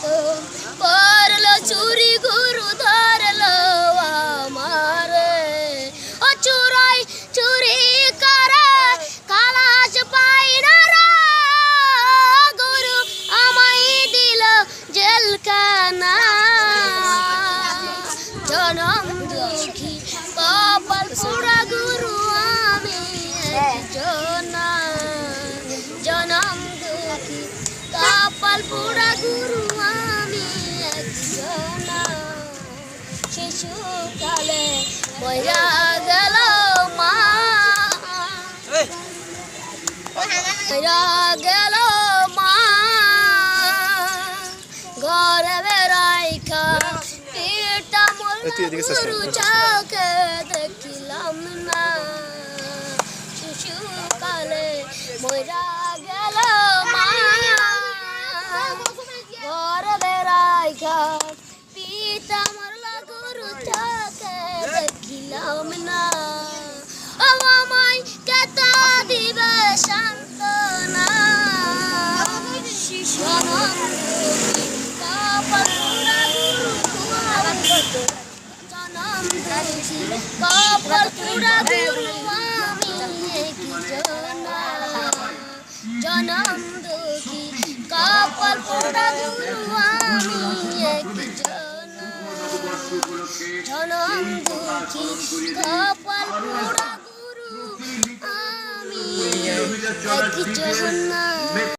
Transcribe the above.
সুরাত করল চুরি গুরু ধরলো আমারে ও চুরাই চুরি করে খালাস পাই না গুরু আমায় দিল জেলখানা জনম দুঃখী কপাল পোড়া গুরু আমি একজন জনম দুঃখী কপাল পোড়া মরা গেল মা। মরা গেল মা। ঘরে বেড়াই খা। পেটা মোর? চোখে দেখিলাম না। শিশুকালে মরা ধরেছি কপাল পুরা গুরু আমি কি জনা জনম দুঃখী কপাল পুরা গুরু আমি কি জনা জনম দুঃখী কপাল পুরা গুরু আমি কি জনা